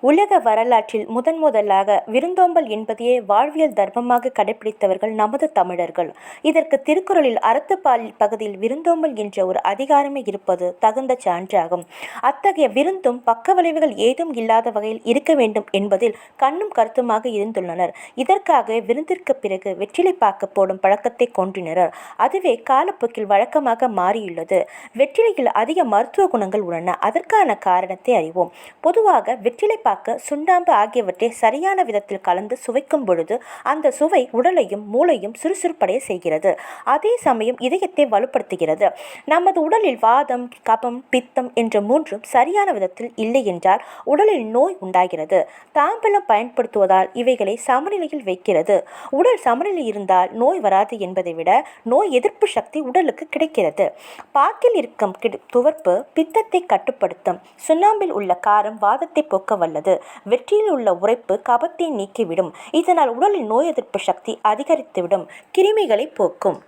உலக வரலாற்றில் முதன் முதலாக விருந்தோம்பல் என்பதையே வாழ்வியல் தர்மமாக கடைப்பிடித்தவர்கள் நமது தமிழர்கள். இதற்கு திருக்குறளில் அறத்துப்பால் பகுதியில் விருந்தோம்பல் என்ற ஒரு அதிகாரமே இருப்பது தகுந்த சான்றாகும். அத்தகைய விருந்தும் பக்கவிளைவுகள் ஏதும் இல்லாத வகையில் இருக்க வேண்டும் என்பதில் கண்ணும் கருத்துமாக இருந்துள்ளனர். இதற்காக விருந்திற்குப் பிறகு வெற்றிலை பார்க்க போடும் பழக்கத்தை கொன்றினர் அதுவே காலப்போக்கில் வழக்கமாக மாறியுள்ளது. வெற்றிலையில் அதிக மருத்துவ குணங்கள் உள்ளன. அதற்கான காரணத்தை அறிவோம். பொதுவாக வெற்றிலை வெற்றிலைப்பாக்கு சுண்ணாம்பு ஆகியவற்றை சரியான விதத்தில் கலந்து சுவைக்கும் பொழுது அந்த சுவை உடலையும் மூளையும் சுறுசுறுப்படைய செய்கிறது. அதே சமயம் இதயத்தை வலுப்படுத்துகிறது. நமது உடலில் வாதம் கபம் பித்தம் என்ற மூன்றும் சரியான விதத்தில் இல்லை என்றால் உடலில் நோய் உண்டாகிறது. தாம்பலம் பயன்படுத்துவதால் இவைகளை சமநிலையில் வைக்கிறது. உடல் சமநிலை இருந்தால் நோய் வராது என்பதை விட நோய் எதிர்ப்பு சக்தி உடலுக்கு கிடைக்கிறது. பாக்கில் இருக்கும் துவர்ப்பு பித்தத்தை கட்டுப்படுத்தும். சுண்ணாம்பில் உள்ள காரம் வாதத்தை போக்க வல்லது. வெற்றியில் உள்ள உரைப்பு கபத்தை நீக்கிவிடும். இதனால் உடலின் நோய் எதிர்ப்பு சக்தி அதிகரித்துவிடும் கிருமிகளை போக்கும்.